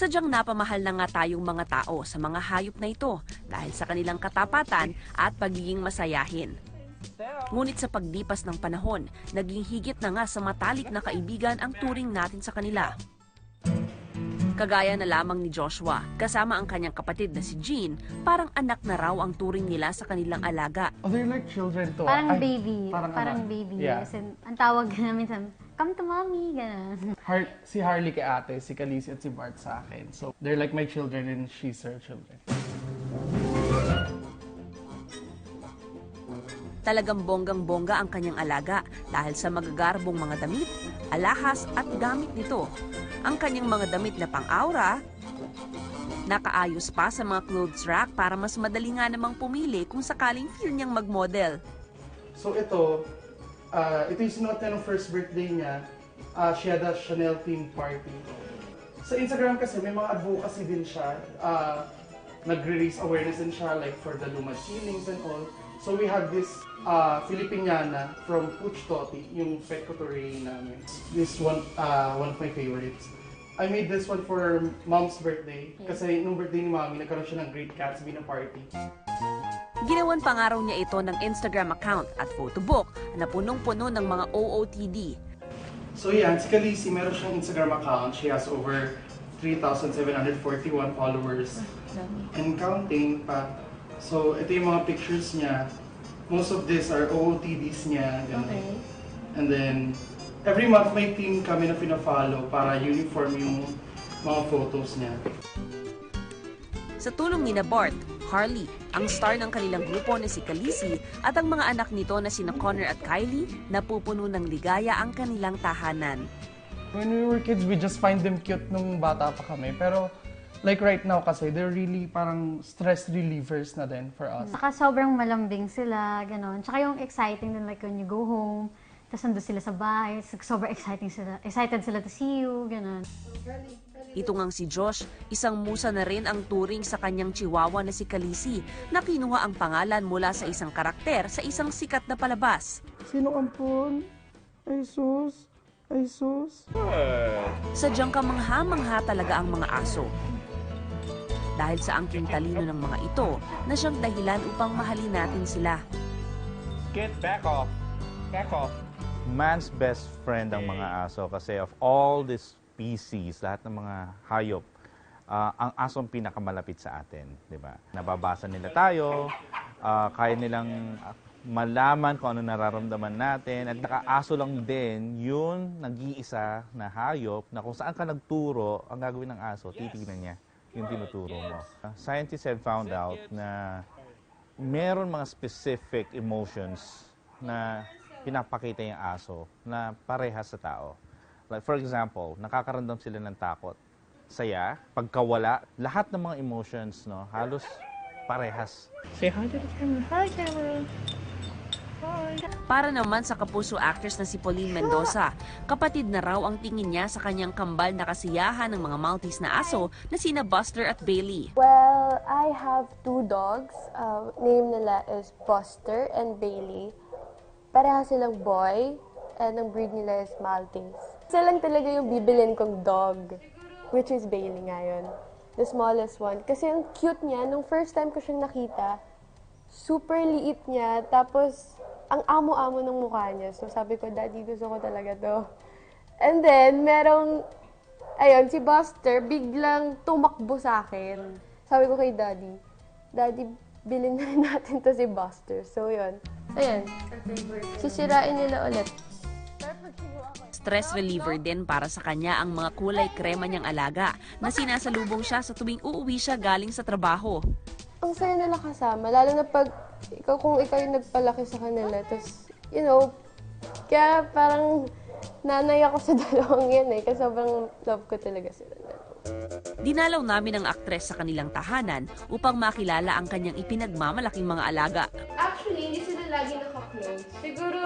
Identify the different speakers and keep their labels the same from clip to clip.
Speaker 1: Sadyang napamahal na nga tayong mga tao sa mga hayop na ito dahil sa kanilang katapatan at pagiging masayahin. Ngunit sa pagdipas ng panahon, naging higit na nga sa matalik na kaibigan ang turing natin sa kanila. Kagaya na lamang ni Joshua, kasama ang kanyang kapatid na si Jean, parang anak na raw ang turing nila sa kanilang alaga.
Speaker 2: Oh, they're like children to.
Speaker 3: Parang
Speaker 2: Ay,
Speaker 3: baby.
Speaker 2: Parang,
Speaker 3: Parang,
Speaker 2: anak.
Speaker 3: baby.
Speaker 2: Yeah.
Speaker 3: As in, ang tawag namin sa come to mommy, gano'n.
Speaker 2: Har- si Harley kay ate, si Khaleesi at si Bart sa akin. So, they're like my children and she's her children.
Speaker 1: Talagang bonggang-bongga ang kanyang alaga dahil sa magagarbong mga damit, alahas at gamit nito. Ang kanyang mga damit na pang-aura, nakaayos pa sa mga clothes rack para mas madali nga namang pumili kung sakaling feel niyang mag-model.
Speaker 2: So, ito, uh, ito yung sinuot niya ng first birthday niya. Uh, she had a Chanel themed party. Sa Instagram kasi, may mga advocacy din siya. Uh, nagre-raise awareness din siya, like for the lumad feelings and all. So we have this uh, Filipiniana from Puch Toti, yung pet couture namin. This one, uh, one of my favorites. I made this one for mom's birthday. Kasi nung birthday ni mommy, nagkaroon siya ng Great Gatsby na party.
Speaker 1: Ginawan pangaraw niya ito ng Instagram account at photobook na punong-puno ng mga OOTD.
Speaker 2: So yan, si Khaleesi, meron siyang Instagram account. She has over 3,741 followers. And counting pa. So, ito yung mga pictures niya. Most of these are OOTDs niya. ganun. And then, every month may team kami na pina-follow para uniform yung mga photos niya.
Speaker 1: Sa tulong ni na Bart, Harley, ang star ng kanilang grupo na si Khaleesi at ang mga anak nito na sina Connor at Kylie, napupuno ng ligaya ang kanilang tahanan.
Speaker 2: When we were kids, we just find them cute nung bata pa kami. Pero, like right now kasi, they're really parang stress relievers na din for us.
Speaker 3: Saka sobrang malambing sila, gano'n. Tsaka yung exciting din, like when you go home, tapos nandun sila sa bahay, so sobrang exciting sila, excited sila to see you, gano'n.
Speaker 1: Ito ngang si Josh, isang musa na rin ang turing sa kanyang chihuahua na si Khaleesi na kinuha ang pangalan mula sa isang karakter sa isang sikat na palabas.
Speaker 2: Sino ampun? Ay sus? Ay sus?
Speaker 1: Sadyang kamangha-mangha talaga ang mga aso. Dahil sa angking talino ng mga ito na siyang dahilan upang mahalin natin sila.
Speaker 4: Get back off. Back off. Man's best friend ang mga aso kasi of all these species, lahat ng mga hayop, ah, ang aso ang pinakamalapit sa atin, di ba? Nababasa nila tayo, ah, kaya nilang ah, malaman kung ano nararamdaman natin, at naka-aso lang din yun nag-iisa na hayop na kung saan ka nagturo, ang gagawin ng aso, titignan niya yung tinuturo mo. Ah, Scientists have found out na meron mga specific emotions na pinapakita yung aso na parehas sa tao. Like for example, nakakaramdam sila ng takot, saya, pagkawala, lahat ng mga emotions, no, halos parehas. Say hi to the camera. Hi, camera.
Speaker 1: Para naman sa kapuso actress na si Pauline Mendoza, kapatid na raw ang tingin niya sa kanyang kambal na kasiyahan ng mga Maltese na aso na sina Buster at Bailey.
Speaker 5: Well, I have two dogs. Uh, name nila is Buster and Bailey. Pareha silang boy, and ang breed nila is Maltese. Isa lang talaga yung bibilin kong dog, which is Bailey ngayon. The smallest one. Kasi ang cute niya, nung first time ko siyang nakita, super liit niya, tapos ang amo-amo ng mukha niya. So sabi ko, Daddy, gusto ko talaga to. And then, merong ayun, si Buster biglang tumakbo sa akin. Sabi ko kay Daddy, Daddy, bilhin na natin to si Buster. So, yun. Ayan. Sisirain nila ulit.
Speaker 1: Stress reliever din para sa kanya ang mga kulay krema niyang alaga na sinasalubong siya sa tuwing uuwi siya galing sa trabaho.
Speaker 5: Ang saya nila kasama, lalo na pag ikaw kung ikaw yung nagpalaki sa kanila. Tapos, you know, kaya parang nanay ako sa dalawang yan eh. Kasi sobrang love ko talaga sila.
Speaker 1: Dinalaw namin ang aktres sa kanilang tahanan upang makilala ang kanyang ipinagmamalaking mga alaga.
Speaker 5: Actually, hindi sila lagi naka-clothes. Siguro,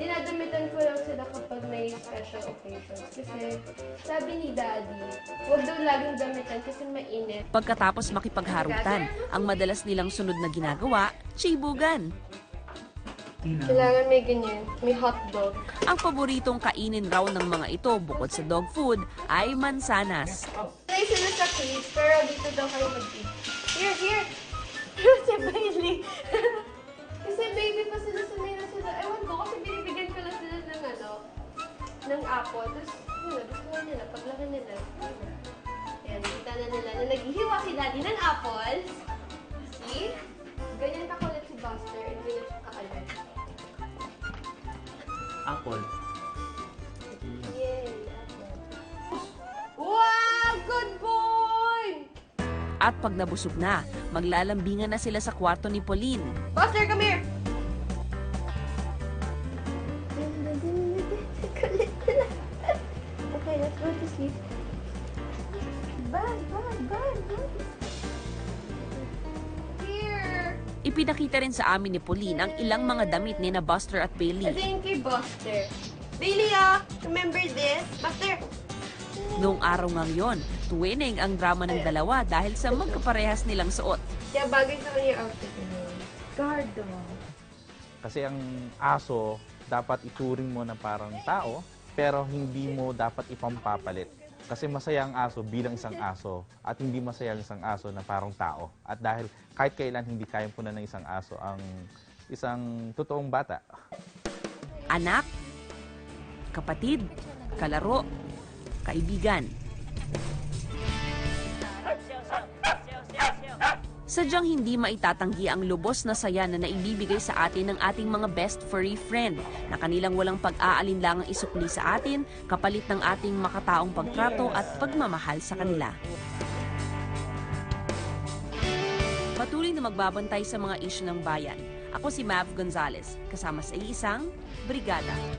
Speaker 5: dinadamitan ko lang sila kapag may special occasions. Kasi, sabi ni Daddy, huwag daw laging damitan kasi mainit.
Speaker 1: Pagkatapos makipagharutan, ang madalas nilang sunod na ginagawa, chibugan.
Speaker 5: Kailangan may ganyan, may hot dog.
Speaker 1: Ang paboritong kainin raw ng mga ito bukod sa dog food ay mansanas.
Speaker 5: Try sila sa dito daw kayo mag-eat. Here, here! si Bailey. Kasi baby pa sila, sanay na sila. Ewan ko, kasi binibigyan ko lang sila ng ano, ng apple. Tapos, yun na, gusto na nila. Paglaki nila, yun na. Ayan, nakita na nila na naghihiwa si daddy ng apples. See? Ganyan kakulit si Buster and ganyan siya kaalat.
Speaker 4: Apple.
Speaker 5: Yay, apple. Wow! Good boy!
Speaker 1: At pag nabusog na, maglalambingan na sila sa kwarto ni Pauline.
Speaker 5: Buster, come here!
Speaker 1: Ipinakita rin sa amin ni Pauline ang ilang mga damit ni na Buster at Bailey.
Speaker 5: yung kay Buster. Bailey, ah! Remember this? Buster!
Speaker 1: Noong araw ngang yon, twinning ang drama ng dalawa dahil sa magkaparehas nilang suot.
Speaker 5: Kaya bagay sa kanya yung outfit niya. Guard dog.
Speaker 4: Kasi ang aso, dapat ituring mo na parang tao, pero hindi mo dapat ipampapalit. Kasi masaya ang aso bilang isang aso at hindi masaya ang isang aso na parang tao. At dahil kahit kailan hindi kayang punan ng isang aso ang isang totoong bata.
Speaker 1: Anak, kapatid, kalaro, kaibigan. Sadyang hindi maitatanggi ang lubos na saya na naibibigay sa atin ng ating mga best furry friend na kanilang walang pag-aalinlangang isukli sa atin kapalit ng ating makataong pagtrato at pagmamahal sa kanila. Patuloy na magbabantay sa mga isyu ng bayan. Ako si Mav Gonzalez, kasama sa isang brigada.